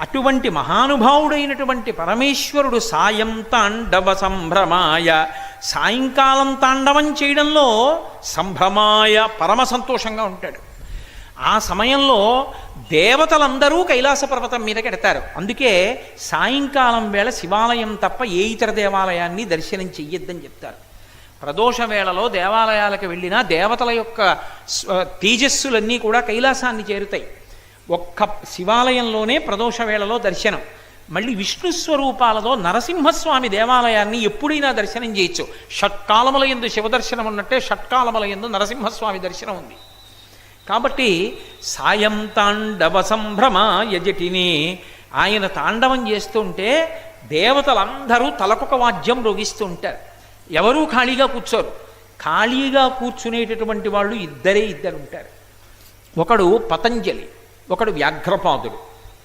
అటువంటి మహానుభావుడైనటువంటి పరమేశ్వరుడు సాయం తాండవ సంభ్రమాయ సాయంకాలం తాండవం చేయడంలో సంభ్రమాయ పరమ సంతోషంగా ఉంటాడు. ఆ సమయంలో దేవతలందరూ కైలాస పర్వతం మీదకి ఎడతారు అందుకే సాయంకాలం వేళ శివాలయం తప్ప ఏ ఇతర దేవాలయాన్ని దర్శనం చెయ్యొద్దని చెప్తారు. ప్రదోష వేళలో దేవాలయాలకు వెళ్ళినా దేవతల యొక్క తేజస్సులన్నీ కూడా కైలాసాన్ని చేరుతాయి. ఒక్క శివాలయంలోనే ప్రదోష వేళలో దర్శనం. మళ్ళీ విష్ణు స్వరూపాలతో నరసింహస్వామి దేవాలయాన్ని ఎప్పుడైనా దర్శనం చేయొచ్చు. షట్కాలముల ఎందు శివదర్శనం ఉన్నట్టే షట్కాలముల ఎందు నరసింహస్వామి దర్శనం ఉంది. కాబట్టి సాయం తాండవ సంభ్రమ యజటిని ఆయన తాండవం చేస్తుంటే దేవతలందరూ తలకొక వాద్యం రోగిస్తూ ఉంటారు ఎవరూ ఖాళీగా కూర్చోరు. ఖాళీగా కూర్చునేటటువంటి వాళ్ళు ఇద్దరే ఇద్దరు ఉంటారు ఒకడు పతంజలి ఒకడు వ్యాఘ్రపాదుడు.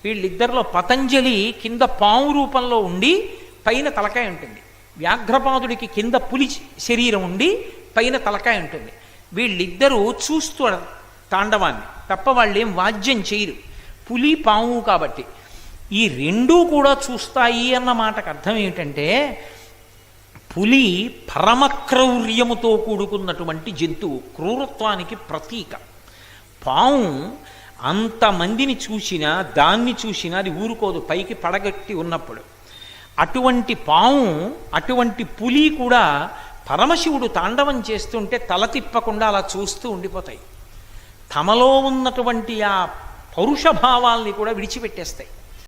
వీళ్ళిద్దరిలో పతంజలి కింద పాము రూపంలో ఉండి పైన తలకాయ ఉంటుంది. వ్యాఘ్రపాదుడికి కింద పులి శరీరం ఉండి పైన తలకాయ ఉంటుంది. వీళ్ళిద్దరూ చూస్తూ తాండవాన్ని. తప్ప వాళ్ళేం వాద్యం చేయరు. పులి పాము కాబట్టి. ఈ రెండూ కూడా చూస్తాయి అన్న మాటకు అర్థం ఏమిటంటే పులి పరమక్రౌర్యముతో కూడుకున్నటువంటి జంతువు క్రూరత్వానికి ప్రతీక. పాము అంతమందిని చూసినా దాన్ని చూసినా అది ఊరుకోదు పైకి పడగట్టి ఉన్నప్పుడు. అటువంటి పాము అటువంటి పులి కూడా పరమశివుడు తాండవం చేస్తుంటే తల తిప్పకుండా అలా చూస్తూ ఉండిపోతాయి. తమలో ఉన్నటువంటి ఆ పౌరుషభావాల్ని కూడా విడిచిపెట్టేస్తాయి.